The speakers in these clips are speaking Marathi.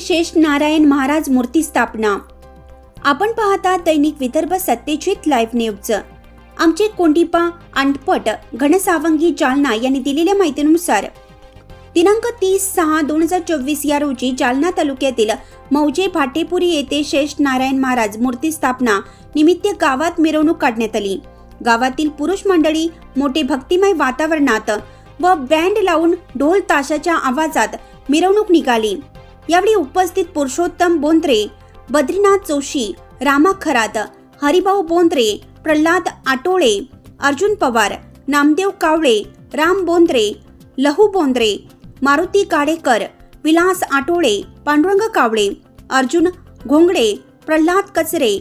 शेष नारायण महाराज मूर्ती स्थापना. आपण पाहता दैनिक विदर्भ सत्तेचित लाईव्ह न्यूज. आमचे कोंडिपा अंटपट घनसावंगी जालना यांनी दिलेल्या माहितीनुसार दिनांक तीस सहा दोन हजार चोवीस या रोजी जालना तालुक्यातील मौजे भाटेपुरी येथे शेष नारायण महाराज मूर्ती स्थापना निमित्त गावात मिरवणूक काढण्यात आली. गावातील पुरुष मंडळी मोठे भक्तिमय वातावरणात व बँड लावून ढोल ताशाच्या आवाजात मिरवणूक निघाली. यावेळी उपस्थित पुरुषोत्तम बोंद्रे बद्रीनाथ जोशी रामा खरात हरिभाऊ बोंद्रे प्रल्हाद आटोळे अर्जुन पवार नामदेव कावळे राम बोंद्रे लहू बोंद्रे मारुती काडेकर विलास आटोळे पांडुरंग कावळे अर्जुन घोंगडे प्रल्हाद कचरे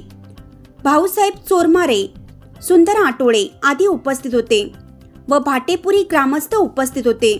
भाऊसाहेब चोरमारे सुंदर आटोळे आदी उपस्थित होते व भाटेपुरी ग्रामस्थ उपस्थित होते.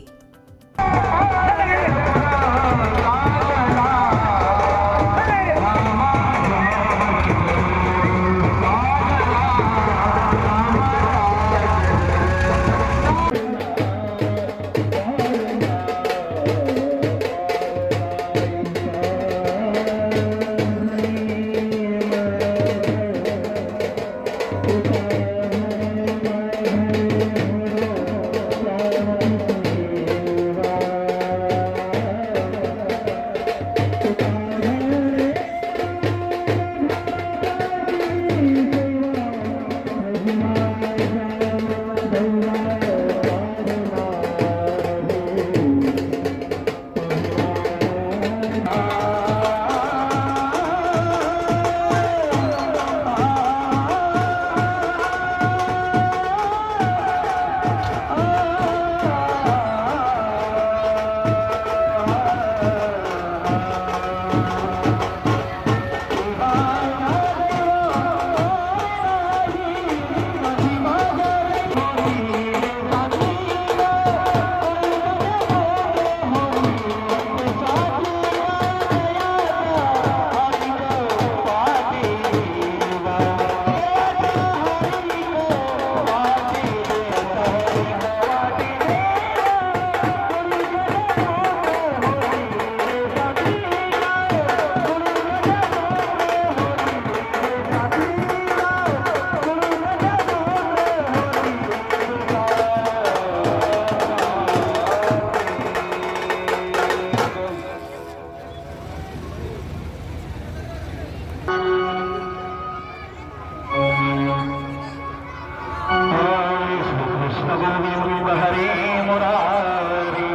कृष्ण गोविंद हरे मुरारी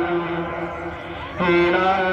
हे